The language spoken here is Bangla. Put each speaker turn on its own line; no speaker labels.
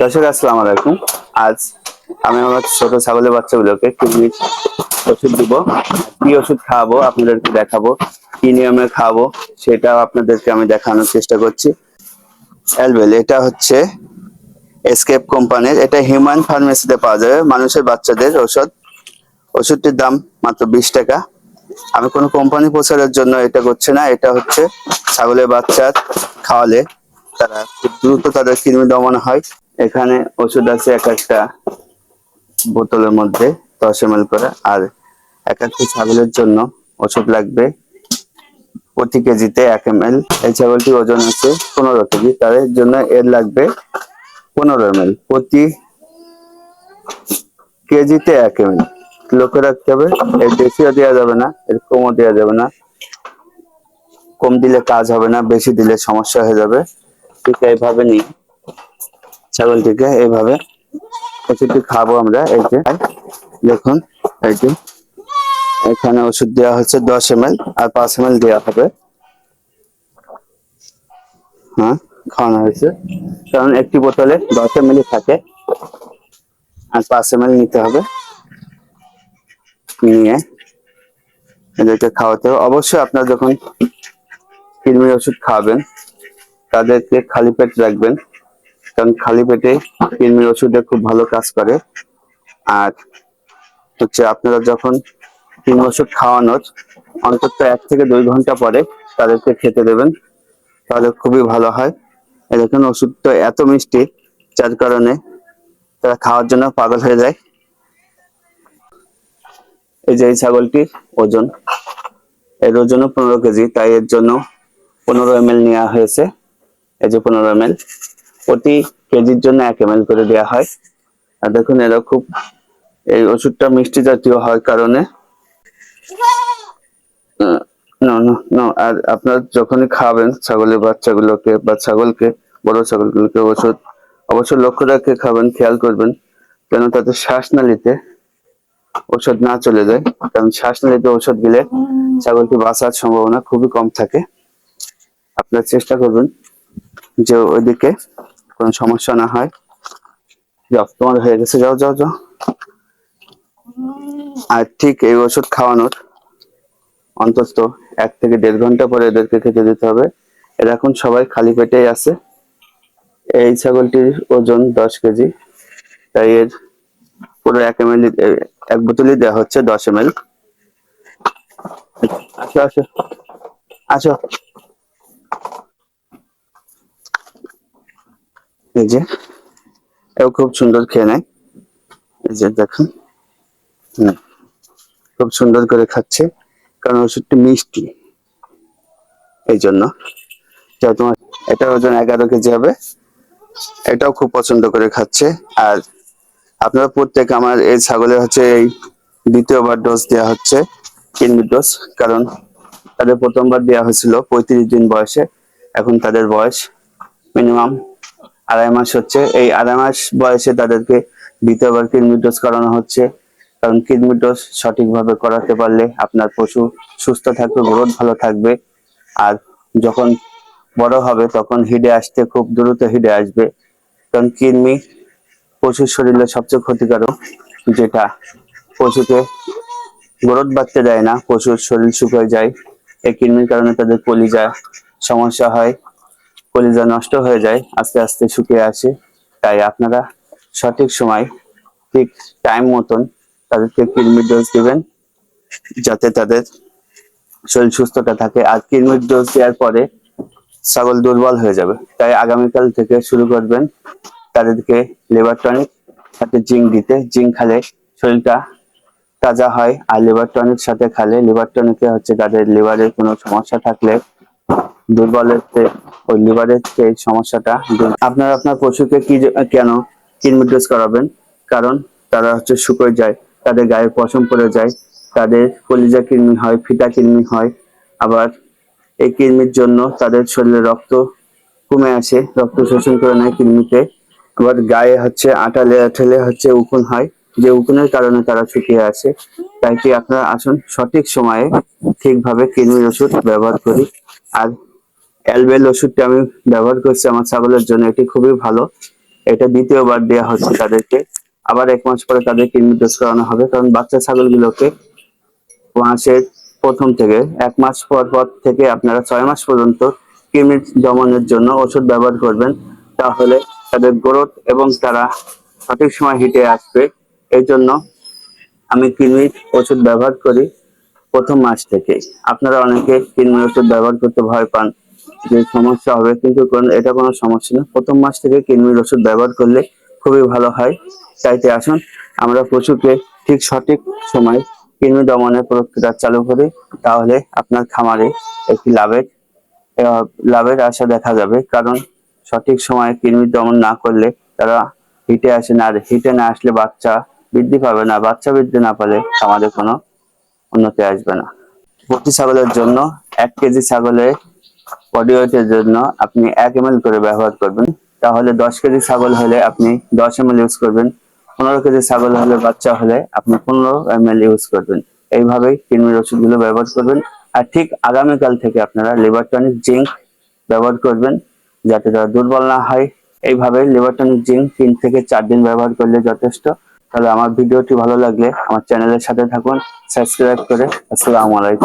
দর্শক, আসসালামু আলাইকুম। আজ আমি আমার ছোট ছাগলের বাচ্চাগুলোকে কৃমির ওষুধ দিব। কি ওষুধ খাওয়াবো, আপনাদেরকে দেখাবো। কি নিয়মে খাওয়াবো, সেটাও আপনাদেরকে আমি দেখানোর চেষ্টা করছি। অ্যালবেল এটা হচ্ছে এসকেপ কোম্পানির এটা হিউম্যান ফার্মেসিতে পাওয়া যাবে। মানুষের বাচ্চাদের ওষুধ ওষুধটির দাম মাত্র বিশ টাকা। আমি কোনো কোম্পানি প্রচারের জন্য এটা করছি না। এটা হচ্ছে ছাগলের বাচ্চা খাওয়ালে তারা দ্রুত তাদের কৃমি দমন হয়। এখানে ওষুধ আছে এক একটা বোতলের মধ্যে দশ এম করে। আর এক একটা ছাগলের জন্য ওষুধ লাগবে প্রতি কেজিতে এক এম এল এই ছাগলটির ওজন আছে পনেরো কেজি। তাদের জন্য এর লাগবে পনেরো এম প্রতি কেজিতে এক এম এল লক্ষ্য রাখতে হবে, এর বেশিও দেওয়া যাবে না, এর কমও দেওয়া যাবে না। কম দিলে কাজ হবে না, বেশি দিলে সমস্যা হয়ে যাবে। ঠিক এইভাবে নিই ছাগলটিকে এইভাবে ওষুধটি খাব আমরা, এই যে। দেখুন, এই যে। এখানে ওষুধ দেওয়া হচ্ছে দশ এম আর পাঁচ এম দেওয়া হবে। হ্যাঁ খাওয়ানো হয়েছে। কারণ একটি বোতলে দশ এম থাকে আর পাঁচ এম নিতে হবে। নিয়ে এদেরকে খাওয়াতে হবে। অবশ্যই আপনার যখন কৃমির ওষুধ খাওয়াবেন তাদেরকে খালি পেট রাখবেন। কারণ খালি পেটে কৃমির ওষুধে খুব ভালো কাজ করে। আর হচ্ছে আপনারা যখন কৃমি ওষুধ খাওয়ানোর অন্তত এক থেকে দুই ঘণ্টা পরে তাদেরকে খেতে দেবেন, তাহলে খুবই ভালো হয়। দেখুন, ওষুধটা এত মিষ্টি, যার কারণে তারা খাওয়ার জন্য পাগল হয়ে যায়। এই যে এই ছাগলটির ওজন, এর ওজনও পনেরো কেজি, তাই এর জন্য পনেরো এম নেওয়া হয়েছে। এই যে পনেরো এম প্রতি কেজির জন্য এক এম করে দেওয়া হয়। আর দেখুন, এরা খুব, এই ওষুধটা মিষ্টি জাতীয় হওয়ার কারণে। আর আপনার যখনই খাবেন, ছাগলের বাচ্চাগুলোকে বা ছাগলকে, বড় ছাগলগুলোকে ওষুধ, অবশ্যই লক্ষ্য রাখে খাবেন, খেয়াল করবেন যেন তাদের শ্বাসনালীতে ওষুধ না চলে যায়। কারণ শ্বাসনালীতে ওষুধ দিলে ছাগলটি বাঁচার সম্ভাবনা খুবই কম থাকে। আপনার চেষ্টা করবেন যে ওইদিকে কোনো সমস্যা না হয়। যাও, তোমার হয়ে গেছে, যাও যাও যাও। আর ঠিক এই ওষুধ খাওয়ানোর অন্তত এক থেকে দেড় ঘণ্টা পরে এদেরকে খেতে দিতে হবে। এরা এখন সবাই খালি পেটেই আছে। এই ছাগলটির ওজন দশ কেজি। তাই এর পুরো এক এম এক বোতলই দেওয়া হচ্ছে দশ এম এল আসো আসো আসো। এই যে, এও খুব সুন্দর খেয়ে নেয়। এই যে দেখুন। খুব সুন্দর করে খাচ্ছে, কারণ ওষুধটি মিষ্টি। এই জন্য। যা তোমার এটা ওজন এগারো কেজি হবে। এটাও খুব পছন্দ করে খাচ্ছে। আর আপনারা প্রত্যেক আমার এই ছাগলের হচ্ছে এই দ্বিতীয়বার ডোজ দেওয়া হচ্ছে, কিডনি ডোজ কারণ তাদের প্রথমবার দেওয়া হয়েছিল পঁয়ত্রিশ দিন বয়সে। এখন তাদের বয়স মিনিমাম আড়াই মাস হচ্ছে। এই আড়াই মাস বয়সে তাদেরকে দ্বিতীয়বার কিডনি ডোজ করানো হচ্ছে। কারণ কিডনি ডোজ সঠিকভাবে করাতে পারলে আপনার পশু সুস্থ থাকবে, গ্রোথ ভালো থাকবে। আর যখন বড় হবে তখন হিডে আসতে, খুব দ্রুত হিডে আসবে। কারণ কিডনি পশুর শরীরে সবচেয়ে ক্ষতিকারক, যেটা পশুকে গ্রোথ বাড়তে দেয় না, পশুর শরীর শুকিয়ে যায়। এই কৃমির কারণে তাদের কলিজা সমস্যা হয়। কলিজা নষ্ট হয়ে যায়, আস্তে আস্তে শুকিয়ে আসে। তাই আপনারা সঠিক সময়, ঠিক টাইম মতন তাদেরকে কৃমির ডোজ দেবেন, যাতে তাদের শরীর সুস্থতা থাকে। আর কৃমির ডোজ দেওয়ার পরে ছাগল দুর্বল হয়ে যাবে। তাই আগামীকাল থেকে শুরু করবেন তাদেরকে লিভার টনিক সাথে জিঙ্ক দিতে। জিঙ্ক খালে শরীরটা তাজা হয়, আর লিভার টনিক সাথে খালে লিভার টনিকে হচ্ছে তাদের লিভারের কোনো সমস্যা থাকলে দুর্বলের ওই লিভারের যে সমস্যাটা আপনার আপনার পশুকে কি কেন কিনমিডোজ করাবেন? কারণ তারা হচ্ছে শুকিয়ে যায়, তাদের গায়ে পশম পড়ে যায়, তাদের কলিজা কৃমি হয় ফিটা কৃমি হয়, আবার এই কৃমির জন্য তাদের শরীরে রক্ত কমে আসে, রক্ত শোষণ করে নেয় কৃমিতে আবার গায়ে হচ্ছে আটা ঠেলে হচ্ছে উকুন হয়, যে উকুনের কারণে তারা শুকিয়ে আসে। তাই কি আপনারা আসুন সঠিক সময়ে ঠিকভাবে কৃমির ওষুধ ব্যবহার করি। আর অ্যালবেল ওষুধটি আমি ব্যবহার করছি আমার ছাগলের জন্য, এটি খুবই ভালো। এটা দ্বিতীয়বার দেওয়া হচ্ছে তাদেরকে। আবার এক মাস পরে তাদের কৃমি ডোজ করানো হবে, কারণ বাচ্চা ছাগলগুলোকে মাসের প্রথম থেকে এক মাস পর পর থেকে আপনারা ছয় মাস পর্যন্ত কৃমি দমনের জন্য ওষুধ ব্যবহার করবেন, তাহলে তাদের গ্রোথ এবং তারা সঠিক সময় হিটে আসবে। এই জন্য আমি কৃমির ওষুধ ব্যবহার করি প্রথম মাস থেকে আপনারা অনেকে কৃমির ওষুধ ব্যবহার করতে ভয় পান। যে সমস্যা হবে, কিন্তু এটা কোনো সমস্যা না। প্রথম মাস থেকে কৃমির ওষুধ ব্যবহার করলে খুবই ভালো হয়। চাইতে আসুন, আমরা পশুকে ঠিক সঠিক সময় কৃমি দমনের প্রক্রিয়া চালু করি। তাহলে আপনার খামারে একটি লাভের লাভের আশা দেখা যাবে। কারণ সঠিক সময়ে কৃমি দমন না করলে তারা হিটে আসে না। আর হিটে না আসলে বাচ্চা বৃদ্ধি পাবে না। বাচ্চা বৃদ্ধি না পেলে আমাদের কোনো উন্নতি আসবে না। প্রতি ছাগলের জন্য এক কেজি ছাগলের ওয়েটের জন্য আপনি এক এম করে ব্যবহার করবেন। তাহলে দশ কেজি ছাগল হলে আপনি দশ এম ইউজ করবেন। পনেরো কেজি ছাগল হলে বাচ্চা হলে আপনি পনেরো এম ইউজ করবেন। এইভাবেই কৃমির ওষুধগুলো ব্যবহার করবেন। আর ঠিক আগামীকাল থেকে আপনারা লিভার টনিক জিঙ্ক ব্যবহার করবেন, যাতে তারা দুর্বল না হয়। এইভাবে লিভার টনিক জিঙ্ক তিন থেকে চার দিন ব্যবহার করলে যথেষ্ট। তাহলে আমার ভিডিওটি ভালো লাগলে আমার চ্যানেলের সাথে থাকুন, সাবস্ক্রাইব করে। আসসালামু আলাইকুম।